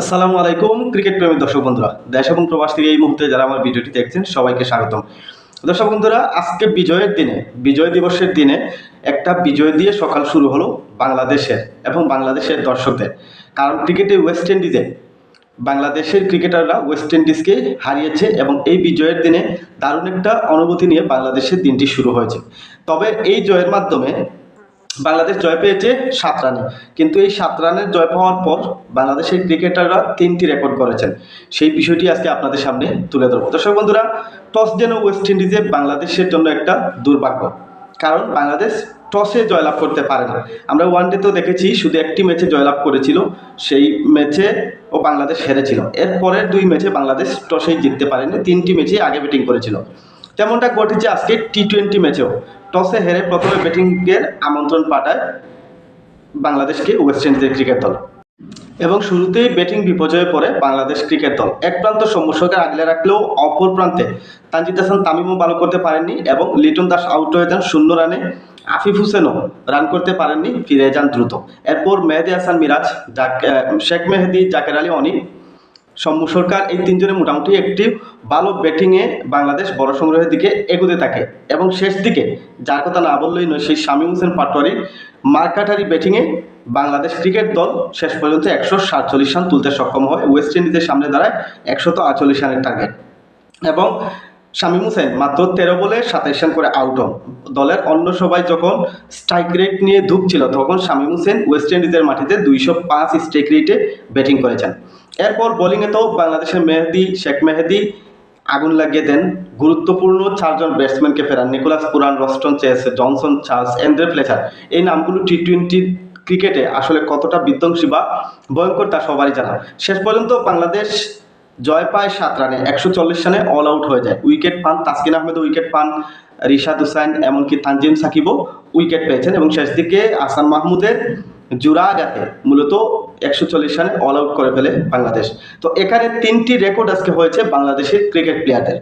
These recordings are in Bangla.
আসসালামু আলাইকুম, ক্রিকেট প্রেমী দর্শক বন্ধুরা। দেশ এবং প্রবাস থেকে এই মুহূর্তে যারা আমার ভিডিওটি দেখছেন, সবাইকে স্বাগতম। দর্শক বন্ধুরা, আজকে বিজয়ের দিনে, বিজয় দিবসের দিনে একটা বিজয় দিয়ে সকাল শুরু হলো বাংলাদেশের এবং বাংলাদেশের দর্শকদের। কারণ ক্রিকেটে ওয়েস্ট ইন্ডিজে বাংলাদেশের ক্রিকেটাররা ওয়েস্ট ইন্ডিজকে হারিয়েছে এবং এই বিজয়ের দিনে দারুণ একটা অনুভূতি নিয়ে বাংলাদেশের দিনটি শুরু হয়েছে। তবে এই জয়ের মাধ্যমে বাংলাদেশ জয় পেয়েছে সাত রানে। কিন্তু এই সাত রানের জয় পাওয়ার পর বাংলাদেশের ক্রিকেটাররা তিনটি রেকর্ড করেছেন। সেই বিষয়টি আজকে আপনাদের সামনে তুলে ধরবো। দর্শক বন্ধুরা, টস যেন ওয়েস্ট ইন্ডিজে বাংলাদেশের জন্য একটা দুর্ভাগ্য। কারণ বাংলাদেশ টসে জয়লাভ করতে পারে না। আমরা ওয়ান ওয়ানডেতেও দেখেছি শুধু একটি ম্যাচে জয়লাভ করেছিল, সেই ম্যাচে ও বাংলাদেশ হেরেছিল। এরপরের দুই ম্যাচে বাংলাদেশ টসেই জিততে পারেনি, তিনটি ম্যাচেই আগে ব্যাটিং করেছিল। তেমনটা ঘটেছে আজকে টি টোয়েন্টি ম্যাচেও টসে হেরে প্রথমে ব্যাটিংয়ের আমন্ত্রণ পাঠায় বাংলাদেশকে ওয়েস্ট ইন্ডিজের ক্রিকেট দল। এবং শুরুতেই ব্যাটিং বিপর্যয়ে পড়ে বাংলাদেশ ক্রিকেট দল। এক প্রান্ত সমস্যাকে আগলে রাখলেও অপর প্রান্তে তানজিদ হাসান, তামিমও ভালো করতে পারেননি এবং লিটন দাস আউট হয়ে যান শূন্য রানে। আফিফ হুসেনও রান করতে পারেননি, ফিরে যান দ্রুত। এরপর মেহেদি হাসান মিরাজ শেখ মেহেদি, জাকের আলী অনিক সম্মু সরকার এই তিনজনে মোটামুটি একটি ভালো ব্যাটিংয়ে বাংলাদেশ বড় সংগ্রহের দিকে এগোতে থাকে এবং শেষ দিকে, যার কথা না বললেই নয়, সেই শামীম হোসেন পাটোয়ারি মার্কাটারি ব্যাটিংয়ে বাংলাদেশ ক্রিকেট দল শেষ পর্যন্ত একশো সাতচল্লিশ রান তুলতে সক্ষম হয়। ওয়েস্ট ইন্ডিজের সামনে দাঁড়ায় একশত আটচল্লিশ রানের টার্গেট এবং শামীম হোসেন মাত্র তেরো বলে সাতাইশ রান করে আউট হন দলের অন্য সবাই যখন স্ট্রাইক রেট নিয়ে ধুকছিল, তখন শামীম হোসেন ওয়েস্ট ইন্ডিজের মাটিতে দুইশো পাঁচ স্ট্রাইক রেটে ব্যাটিং করেছেন। এরপর বোলিংয়ে তো বাংলাদেশের মেহেদি, শেখ মেহেদি, আগুন লাগিয়ে দেন গুরুত্বপূর্ণ চারজন ব্যাটসম্যানকে ফেরান। Nicholas Pooran, Roston Chase, Johnson, Charles Andre Fletcher. এই নামগুলো টি টোয়েন্টি ক্রিকেটে আসলে কতটা বিধ্বংসী বা ভয়ঙ্কর তা সবারই জানা। শেষ পর্যন্ত বাংলাদেশ জয় পায় সাত রানে, একশো চল্লিশ রানে অল আউট হয়ে যায়। উইকেট পান তাসকিন আহমেদ উইকেট পান, রিশাদ হুসাইন, এমনকি তানজিম সাকিবও উইকেট পেয়েছেন। এবং শেষ দিকে আসান মাহমুদের জুরাগাতে মূলত একশো চল্লিশ রানে অল আউট করে ফেলে বাংলাদেশ। তো এখানে তিনটি রেকর্ড আজকে হয়েছে বাংলাদেশের ক্রিকেট প্লেয়ারদের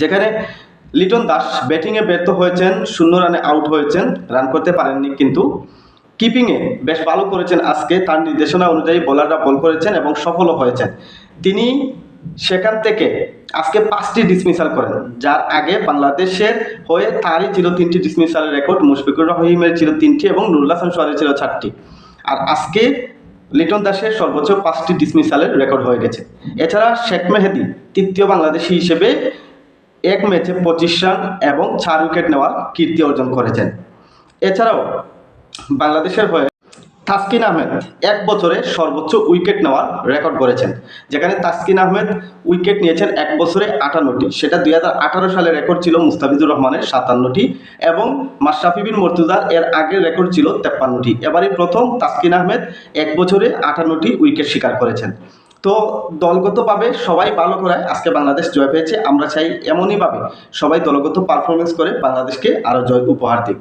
যেখানে লিটন দাস ব্যাটিংয়ে ব্যর্থ হয়েছেন, শূন্য রানে আউট হয়েছেন রান করতে পারেননি কিন্তু কিপিংয়ে বেশ ভালো করেছেন আজকে। তার নির্দেশনা অনুযায়ী বোলাররা বল করেছেন এবং সফলও হয়েছেন। তিনি সেখান থেকে আজকে পাঁচটি ডিসমিসাল করেন, যার আগে বাংলাদেশের হয়ে তারই ছিল তিনটি ডিসমিসালের রেকর্ড মুশফিকুর রহিমের ছিল তিনটি এবং নুরুল হাসান ছিল চারটি। আর আজকে লিটন দাসের সর্বোচ্চ পাঁচটি ডিসমিসালের রেকর্ড হয়ে গেছে। এছাড়া শেখ মেহেদি তৃতীয় বাংলাদেশি হিসেবে এক ম্যাচে পঁচিশ রান এবং চার উইকেট নেওয়ার কীর্তি অর্জন করেছেন। এছাড়াও বাংলাদেশের হয়ে তাসকিন আহমেদ এক বছরে সর্বোচ্চ উইকেট নেওয়ার রেকর্ড করেছেন, যেখানে তাসকিন আহমেদ উইকেট নিয়েছেন এক বছরে আটান্নটি। সেটা দুই হাজার আঠারো সালে রেকর্ড ছিল মুস্তাফিজুর রহমানের সাতান্নটি এবং মাশরাফি বিন মর্তুজার এর আগের রেকর্ড ছিল তেপ্পান্নটি। এবারই প্রথম তাসকিন আহমেদ এক বছরে আটান্নটি উইকেট শিকার করেছেন। তো দলগতভাবে সবাই ভালো করায় আজকে বাংলাদেশ জয় পেয়েছে, আমরা চাই এমনইভাবে সবাই দলগত পারফরমেন্স করে বাংলাদেশকে আরও জয় উপহার দিক।